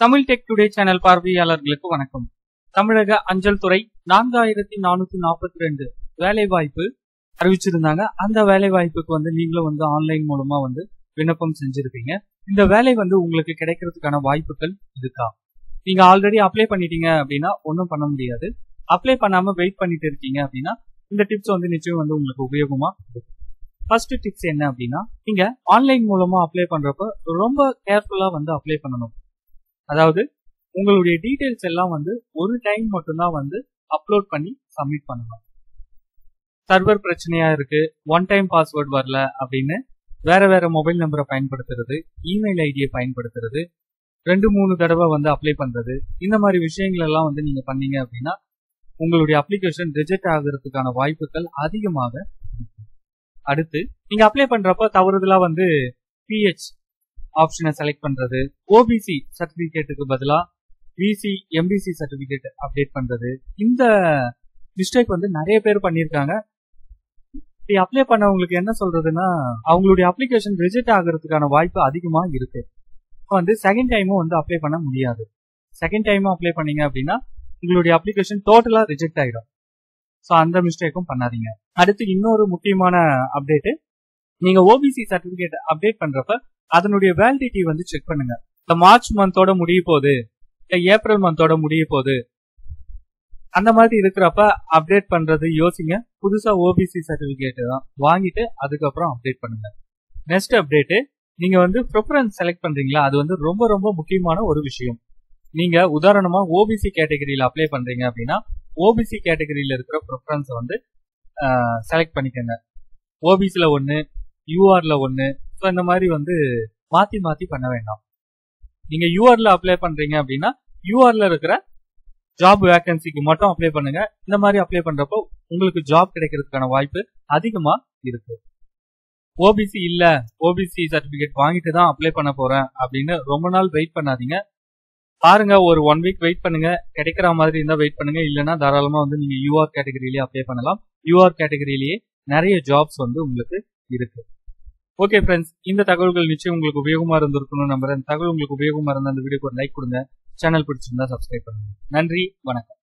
Tamil tech today channel பார்வையாளர்களுக்கு வணக்கம். தமிழக அஞ்சல் துறை நான்காயிரத்தி நானூத்தி நாற்பத்தி ரெண்டு வேலை வாய்ப்பு அறிவிச்சிருந்தாங்க. அந்த வேலை வாய்ப்புக்கு வந்து நீங்களும் வந்து ஆன்லைன் மூலமா வந்து விண்ணப்பம் செஞ்சிருப்பீங்க இந்த வேலை வந்து உங்களுக்கு கிடைக்கிறதுக்கான வாய்ப்புகள் இருக்கா? நீங்க ஆல்ரெடி அப்ளை பண்ணிட்டீங்க அப்படின்னா ஒன்றும் பண்ண முடியாது. அப்ளை பண்ணாம வெயிட் பண்ணிட்டு இருக்கீங்க அப்படின்னா இந்த டிப்ஸ் வந்து நிச்சயம் வந்து உங்களுக்கு உபயோகமா இருக்கும். ஃபர்ஸ்ட் டிப்ஸ் என்ன அப்படின்னா நீங்க ஆன்லைன் மூலமா அப்ளை பண்றப்ப ரொம்ப கேர்ஃபுல்லா வந்து அப்ளை பண்ணணும். அதாவது உங்களுடைய டீட்டெயில்ஸ் எல்லாம் வந்து ஒரு டைம் மட்டும்தான் வந்து அப்லோட் பண்ணி சப்மிட் பண்ணணும் சர்வர் பிரச்சனையா இருக்கு ஒன் டைம் பாஸ்வேர்ட் வரல அப்படின்னு வேற வேற மொபைல் நம்பரை பயன்படுத்துறது இமெயில் ஐடியை பயன்படுத்துறது ரெண்டு மூணு தடவை வந்து அப்ளை பண்றது இந்த மாதிரி விஷயங்கள் எல்லாம் வந்து நீங்க பண்ணீங்க அப்படின்னா உங்களுடைய அப்ளிகேஷன் ரிஜெக்ட் ஆகிறதுக்கான வாய்ப்புகள் அதிகமாக அடுத்து நீங்க அப்ளை பண்றப்ப தவறுதலா வந்து பிஹெச் ஆப்ஷனை செலக்ட் பண்றது. ஓபிசி சர்டிபிகேட்டுக்கு பதிலா பிசி எம்பிசி சர்டிபிகேட் அப்டேட் பண்றது. இந்த மிஸ்டேக் வந்து நிறைய பேர் பண்ணியிருக்காங்க. இப்படி அப்ளை பண்ணவங்களுக்கு என்ன சொல்றதுன்னா அவங்களுடைய அப்ளிகேஷன் ரிஜெக்ட் ஆகிறதுக்கான வாய்ப்பு அதிகமா இருக்கு. இப்ப வந்து செகண்ட் டைமும் வந்து அப்ளை பண்ண முடியாது. செகண்ட் டைமும் அப்ளை பண்ணீங்க அப்படின்னா உங்களுடைய அப்ளிகேஷன் டோட்டலா ரிஜெக்ட் ஆயிடும். ஸோ அந்த மிஸ்டேக்கும் பண்ணாதீங்க. அடுத்து இன்னொரு முக்கியமான அப்டேட்டு நீங்க ஓபிசி சர்டிபிகேட் அப்டேட் பண்றப்ப அதனுடைய வேலிடிட்டி வந்து செக் பண்ணுங்க. இந்த மார்ச் மந்தோட முடிய போகுது. ஏப்ரல் மந்தோட முடிய போகுது. அந்த மாதிரி இருக்கிறப்ப அப்டேட் பண்றது யோசிங்க. புதுசா ஓபிசி சர்டிபிகேட் தான். வாங்கிட்டு அதுக்கப்புறம் அப்டேட் பண்ணுங்க. நெக்ஸ்ட் அப்டேட் நீங்க வந்து ப்ரிஃபரன்ஸ் செலக்ட் பண்றீங்களா? அது வந்து ரொம்ப ரொம்ப முக்கியமான ஒரு விஷயம். நீங்க உதாரணமா ஓபிசி கேட்டகரியில அப்ளை பண்றீங்க அப்படின்னா ஓபிசி கேட்டகரியில இருக்கிற ப்ரிஃபரன்ஸ் வந்து செலக்ட் பண்ணிக்கோங்க. ஓபிசில ஒன்று யூஆர்ல ஒன்று ஸோ இந்த மாதிரி வந்து மாத்தி மாத்தி பண்ண வேண்டாம். நீங்க யூஆர்ல அப்ளை பண்றீங்க அப்படின்னா யூஆர்ல இருக்கிற ஜாப் வேகன்சிக்கு மட்டும் அப்ளை பண்ணுங்க. இந்த மாதிரி அப்ளை பண்றப்போ உங்களுக்கு ஜாப் கிடைக்கிறதுக்கான வாய்ப்பு அதிகமா இருக்கு. ஓபிசி இல்ல ஓபிசி சர்டிபிகேட் வாங்கிட்டு தான் அப்ளை பண்ண போறேன் அப்படின்னு ரொம்ப நாள் வெயிட் பண்ணாதீங்க. பாருங்க ஒரு ஒன் வீக் வெயிட் பண்ணுங்க. கிடைக்கிற மாதிரி இருந்தா வெயிட் பண்ணுங்க. இல்லைன்னா தாராளமா வந்து நீங்க யூஆர் கேட்டகரியிலேயே அப்ளை பண்ணலாம். யூஆர் கேட்டகரியிலேயே நிறைய ஜாப்ஸ் வந்து உங்களுக்கு இருக்கு. ஓகே ஃப்ரெண்ட்ஸ் இந்த தகவல்கள் நிச்சயம் உங்களுக்கு உபயோகமா இருந்திருக்கணும்னு நம்புறேன். தகவல் உங்களுக்கு உபயோகமா இருந்த அந்த வீடியோக்கு ஒரு லைக் கொடுங்க. சேனல் பிடிச்சிருந்தா சப்ஸ்கிரைப் பண்ணுங்க. நன்றி. வணக்கம்.